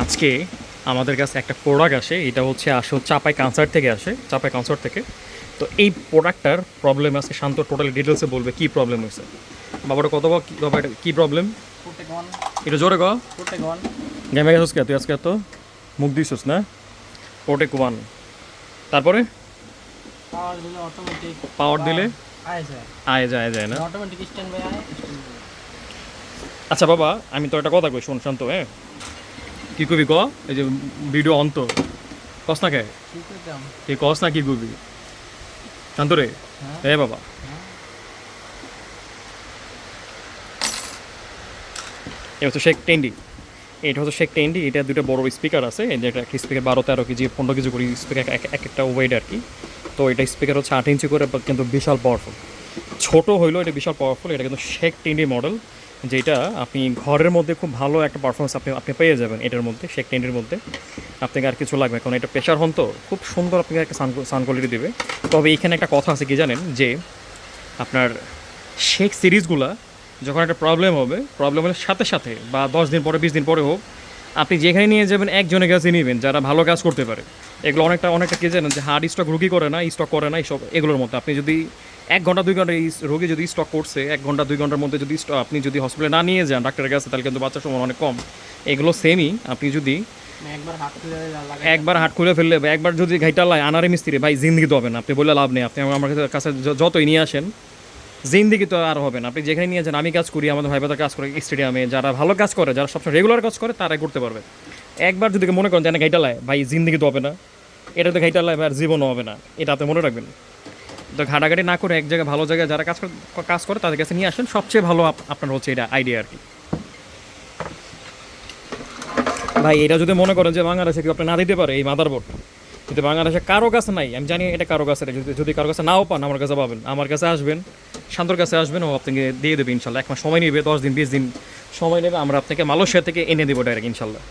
আজকে আমাদের কাছে একটা প্রোডাক্ট আসে এটা হচ্ছে আসল চাপাই কানসার থেকে আসে চাপাই কানসার থেকে। তো এই প্রোডাক্টটার প্রবলেম আজকে শান্ত টোটালি ডিটেলসে বলবে কী প্রবলেম হয়েছে। বাবাটা কত বাবা কী প্রবলেম এটা জোরে protect গেমে গেছিস কে? তুই আজকে তো মুখ দিছিস না? পোটেক ওয়ান তারপরে. পাওয়ার দিলে আয় যায়। আয় যায় না। আচ্ছা বাবা আমি তো একটা কথা কই শোন শান্ত হ্যাঁ? কী কবি ক? এই যে ভিডিও অন্ত। কস না কে? কি কস না কি কবি? শান্ত রে হ্যাঁ। হ্যাঁ বাবা। এটা হচ্ছে শেখ টেন্ডি। এটা হচ্ছে শেখ টেন্ডি। এটা দুটো বড় স্পিকার আছে। এই যে একটা স্পিকার বারো তেরো কেজি পনেরো কেজি করে স্পিকার এক একটা ওয়েট আর কি। তো এটা স্পিকার হচ্ছে আট ইঞ্চি করে কিন্তু বিশাল পাওয়ারফুল ছোট হইলেও এটা বিশাল পাওয়ারফুল এটা কিন্তু শেখ টেন্ডি মডেল যেটা আপনি ঘরের মধ্যে খুব ভালো একটা পারফরমেন্স আপনি আপনি পেয়ে যাবেন এটার মধ্যে শেক টেন্টের মধ্যে। আপনাকে আর কিছু লাগবে কারণ এটা প্রেশার হন তো, খুব সুন্দর আপনাকে একটা সান সান কোয়ালিটি দেবে। তবে এখানে একটা কথা আছে, কি জানেন? যে আপনার শেক সিরিজগুলা যখন একটা প্রবলেম হবে প্রবলেম হলে সাথে সাথে বা দশ দিন পরে, বিশ দিন পরে হোক আপনি যেখানে নিয়ে যাবেন একজনের কাছে নেবেন যারা ভালো কাজ করতে পারে। এগুলো অনেকটা অনেকটা কে জানেন যে হার্ড স্টক রুগী করে না স্টক করে না এইসব এগুলোর মধ্যে। আপনি যদি এক ঘণ্টা দুই ঘণ্টা এই রোগী যদি স্টক করছে এক ঘণ্টা দুই ঘণ্টার মধ্যে যদি আপনি যদি হসপিটালে না নিয়ে যান ডাক্তারের কাছে তাহলে কিন্তু বাচ্চার সময় অনেক কম। এগুলো সেমই আপনি যদি একবার হাট খুলে ফেললে বা একবার যদি ঘাইটা লাই আনারে মিস্ত্রি ভাই জিন্দিগি তো হবে না আপনি বললে লাভ নেই। আপনি আমার কাছে যতই নিয়ে আসেন জিন্দিগি তো আর হবে না। আপনি যেখানে নিয়ে যান, আমি কাজ করি, আমাদের ভাই বাদা কাজ করে স্টেডিয়ামে যারা ভালো কাজ করে, যারা সবসময় রেগুলার কাজ করে, তারাই করতে পারবে। একবার যদি মনে করেন যে, না, ঘাইটা লাই ভাই, জিন্দিগি তো হবে না। এটাতে ঘাইটা লাই আর জীবনও হবে না। এটা আপনি মনে রাখবেন। তো ঘাটাঘাটি না করে এক জায়গায় ভালো জায়গায় যারা কাজ করে কাজ করে, তাদের কাছে নিয়ে আসেন। সবচেয়ে ভালো আপনার হচ্ছে এটা আইডিয়া আর কি। ভাই এটা যদি মনে করেন যে, বাংলাদেশে কেউ আপনি না দিতে পারে, এই মাদারবোর্ড কিন্তু বাংলাদেশে কারও কাছে নাই। আমি জানি এটা কারও কাছে যদি কারও কাছে নাও পান, আমার কাছে পাবেন। আমার কাছে আসবেন। শান্তর কাছে আসবেন, ও আপনাকে দিয়ে দেবে ইনশাল্লাহ। এক মাস সময় নেবে, দশ দিন, বিশ দিন সময় নেবে, আমরা আপনাকে মালয়েশিয়া থেকে এনে দেবো ডাইরেক্ট ইনশাল্লাহ।